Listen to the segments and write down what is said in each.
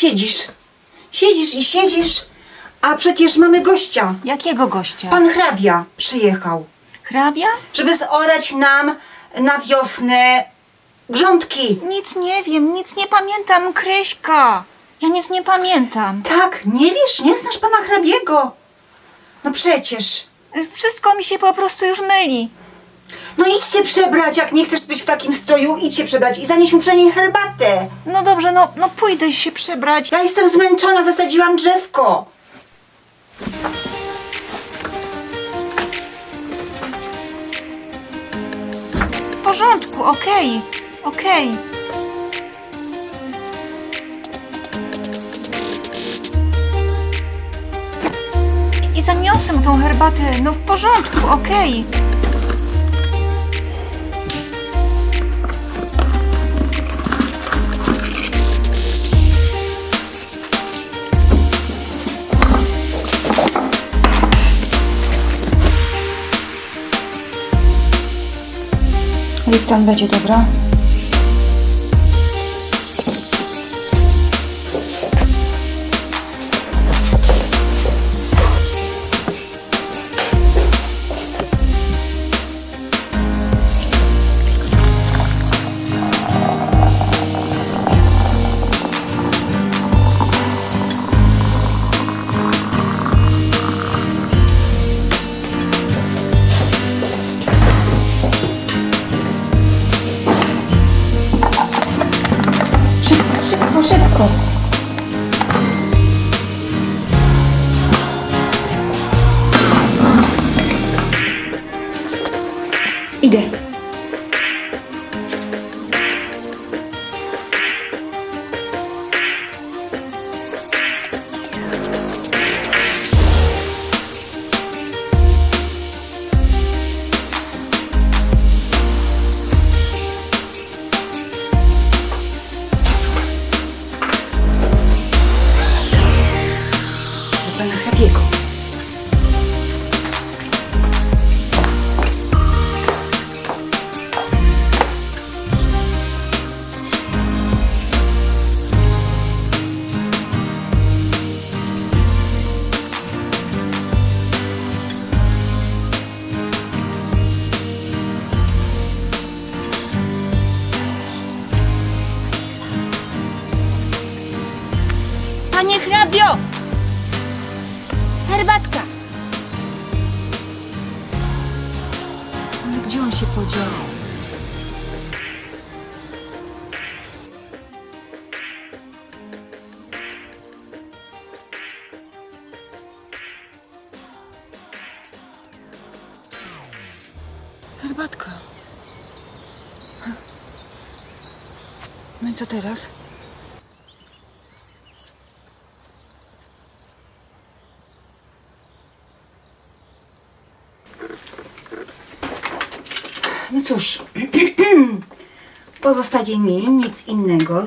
siedzisz? Siedzisz i siedzisz, a przecież mamy gościa. Jakiego gościa? Pan hrabia przyjechał, Hrabia? żeby zorać nam na wiosnę grządki. Nic nie wiem, nic nie pamiętam, Kryśka. Ja nic nie pamiętam. Tak, nie wiesz, nie znasz pana hrabiego. No przecież. Wszystko mi się po prostu już myli. No idź się przebrać, jak nie chcesz być w takim stroju, idź się przebrać i zanieś mu przynajmniej herbatę. No dobrze, no, no pójdę się przebrać. Ja jestem zmęczona, zasadziłam drzewko. W porządku, okej, okej. I zaniosę mu tą herbatę, no w porządku, okej. Tam będzie, dobra? Herbatka! Gdzie on się podział? Herbatka. No i co teraz? No cóż, pozostaje mi nic innego,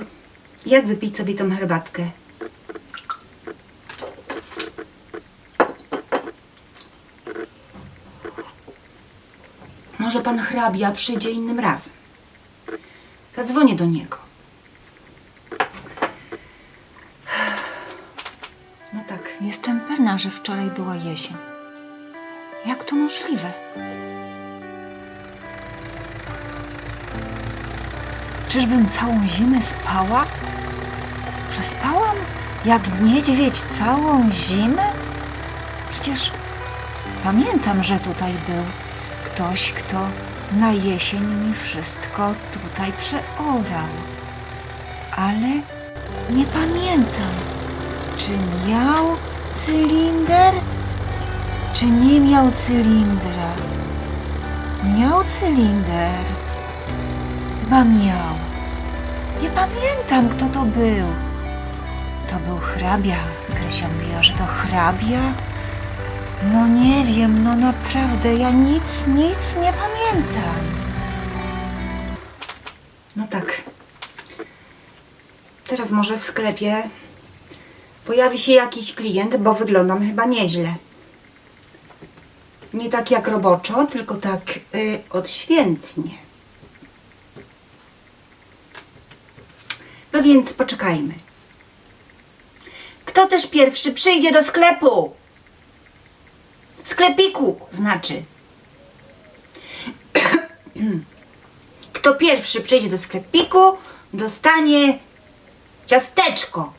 jak wypić sobie tą herbatkę. Może pan hrabia przyjdzie innym razem. Zadzwonię do niego. No tak. Jestem pewna, że wczoraj była jesień. Jak to możliwe? Czyżbym całą zimę spała? Przespałam jak niedźwiedź całą zimę? Przecież pamiętam, że tutaj był ktoś, kto na jesień mi wszystko tutaj przeorał. Ale nie pamiętam. Czy miał cylinder? Czy nie miał cylindra? Miał cylinder. Chyba miał. Nie pamiętam, kto to był. To był hrabia. Krysia mówiła, że to hrabia. No nie wiem, no naprawdę, ja nic, nic nie pamiętam. No tak. Teraz może w sklepie pojawi się jakiś klient, bo wyglądam chyba nieźle. Nie tak jak roboczo, tylko tak y, odświętnie. Więc poczekajmy. Kto też pierwszy przyjdzie do sklepu? Sklepiku znaczy. Kto pierwszy przyjdzie do sklepiku, dostanie ciasteczko.